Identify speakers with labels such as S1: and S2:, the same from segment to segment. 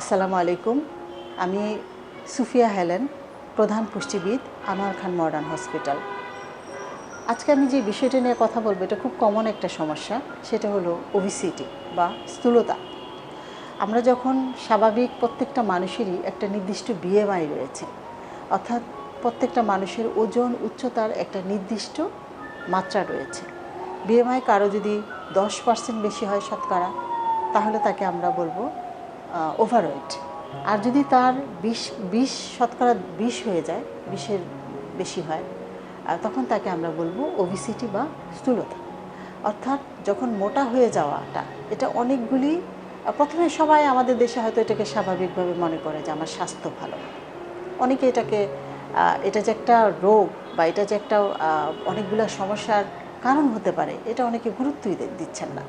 S1: আসসালামু আলাইকুম। আমি সুফিয়া হেলেন, প্রধান পুষ্টিবিদ আনোয়ার খান মডার্ন হসপিটাল। আজকে আমি যে বিষয়টা নিয়ে কথা বলব, এটা খুব কমন একটা সমস্যা, সেটা হলো ওবিসিটি বা স্থূলতা। আমরা যখন স্বাভাবিক প্রত্যেকটা মানুষেরই একটা নির্দিষ্ট বিএমআই রয়েছে, অর্থাৎ প্রত্যেকটা মানুষের ওজন উচ্চতার একটা নির্দিষ্ট মাত্রা রয়েছে। বিএমআই কারও যদি দশ পার্সেন্ট বেশি হয় শতকরা, তাহলে তাকে আমরা বলব ওভারওয়েট আর যদি তার বিশ বিশ শতকরা বিশ হয়ে যায়, বিশের বেশি হয় তখন তাকে আমরা বলব ওবিসিটি বা স্থূলতা। অর্থাৎ যখন মোটা হয়ে যাওয়াটা, এটা অনেকগুলি প্রথমে সবাই আমাদের দেশে হয়তো এটাকে স্বাভাবিকভাবে মনে করে যে আমার স্বাস্থ্য ভালো। অনেকে এটাকে এটা যে একটা রোগ বা এটা যে একটা অনেকগুলো সমস্যার কারণ হতে পারে, এটা অনেকে গুরুত্বই দিচ্ছেন না।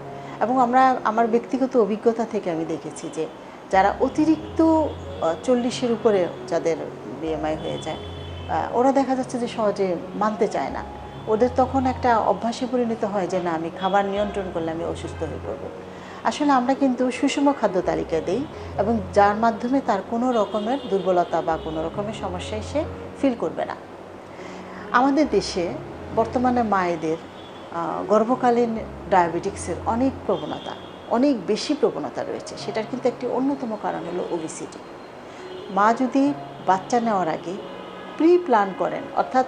S1: এবং আমরা, আমার ব্যক্তিগত অভিজ্ঞতা থেকে আমি দেখেছি যে যারা অতিরিক্ত চল্লিশের উপরে যাদের বিএমআই হয়ে যায় ওরা দেখা যাচ্ছে যে সহজে মানতে চায় না। ওদের তখন একটা অভ্যাসে পরিণত হয় যে, না, আমি খাবার নিয়ন্ত্রণ করলে আমি অসুস্থ হয়ে পড়ব। আসলে আমরা কিন্তু সুষম খাদ্য তালিকা দিই এবং যার মাধ্যমে তার কোনো রকমের দুর্বলতা বা কোনো রকমের সমস্যায় সে ফিল করবে না। আমাদের দেশে বর্তমানে মায়েদের গর্ভকালীন ডায়াবেটিক্সের অনেক প্রবণতা। অনেক বেশি প্রবণতা রয়েছে। সেটার কিন্তু একটি অন্যতম কারণ হলো ওবিসিটি মা যদি বাচ্চা নেওয়ার আগে প্রি প্ল্যান করেন, অর্থাৎ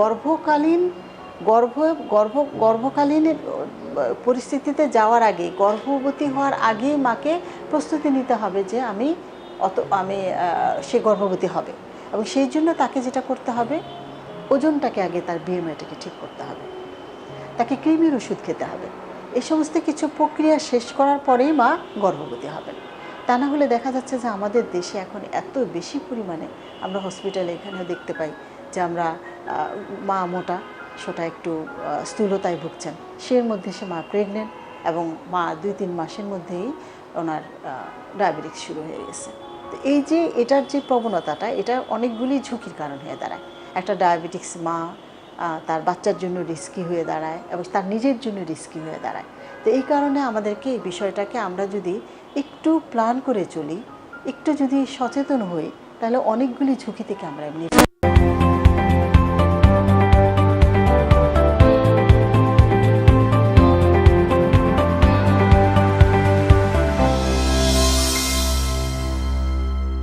S1: গর্ভকালীন, গর্ভ গর্ভ, গর্ভকালীন পরিস্থিতিতে যাওয়ার আগে, গর্ভবতী হওয়ার আগে মাকে প্রস্তুতি নিতে হবে যে আমি অত, আমি সে গর্ভবতী হবে। এবং সেই জন্য তাকে যেটা করতে হবে, ওজনটাকে আগে তার বিএমআইটাকে ঠিক করতে হবে। তাকে কৃমির ওষুধ খেতে হবে। এই সমস্ত কিছু প্রক্রিয়া শেষ করার পরেই মা গর্ভবতী হবেন। তা না হলে দেখা যাচ্ছে যে আমাদের দেশে এখন এত বেশি পরিমাণে আমরা হসপিটালে এখানেও দেখতে পাই যে আমরা মা মোটা, সেটা একটু স্থূলতায় ভুগছেন। সের মধ্যে সে মা প্রেগনেন্ট এবং মা দুই তিন মাসের মধ্যেই ওনার ডায়াবেটিক্স শুরু হয়ে গেছে। তো এই যে এটার যে প্রবণতাটা, এটা অনেকগুলি ঝুঁকির কারণ হয়ে দাঁড়ায়। একটা ডায়াবেটিক্স মা তার বাচ্চার জন্য রিস্কি হয়ে দাঁড়ায় এবং তার নিজের জন্য রিস্কি হয়ে দাঁড়ায়। তো এই কারণে আমাদেরকে এই বিষয়টাকে আমরা যদি একটু প্ল্যান করে চলি, একটু যদি সচেতন হই, তাহলে অনেকগুলি ঝুঁকি থেকে আমরা এমনি